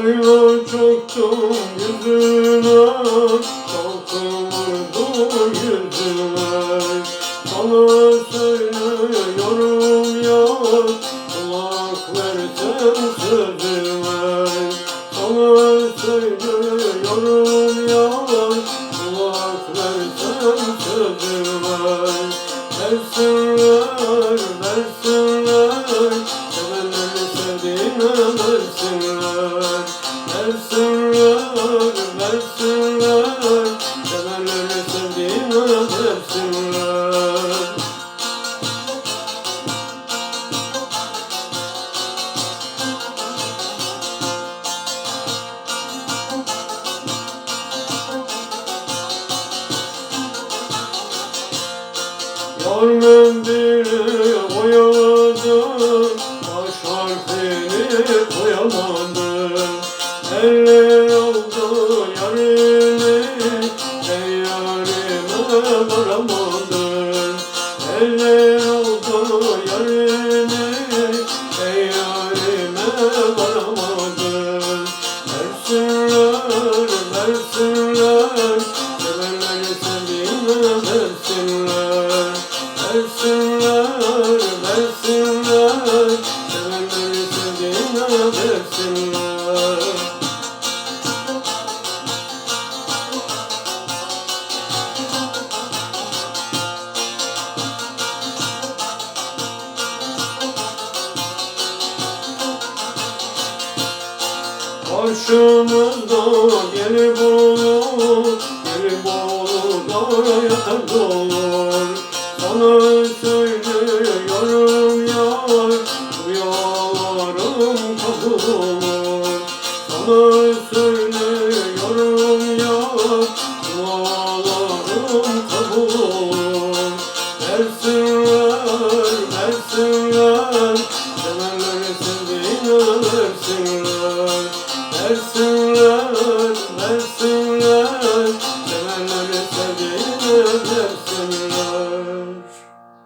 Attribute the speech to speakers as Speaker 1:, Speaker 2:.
Speaker 1: Oyla çoktum yüzüne Kalkıldı yüzüne. Sana söylüyorum yar Kulak versen sözüme. Sana söylüyorum yar Kulak versen sözüme. Versinler, versinler versinler Sevenleri sevdiğine versinler Yar mendili oyaladım Baş Eller aldı yarimi Ben yarime varamadım Versinler, versinler Sevenleri sevdiğine versinler Versinler, versinler Sevenleri sevdiğine versinler Karşımızda gelip olur, gelip olur da dolur. Sana söylüyorum yar, rüyalarım kabul olur. Sana söylüyorum yar, dualarım kabul olur. Versinler, versinler, sevenleri sevdiğine versinler çağırsınlar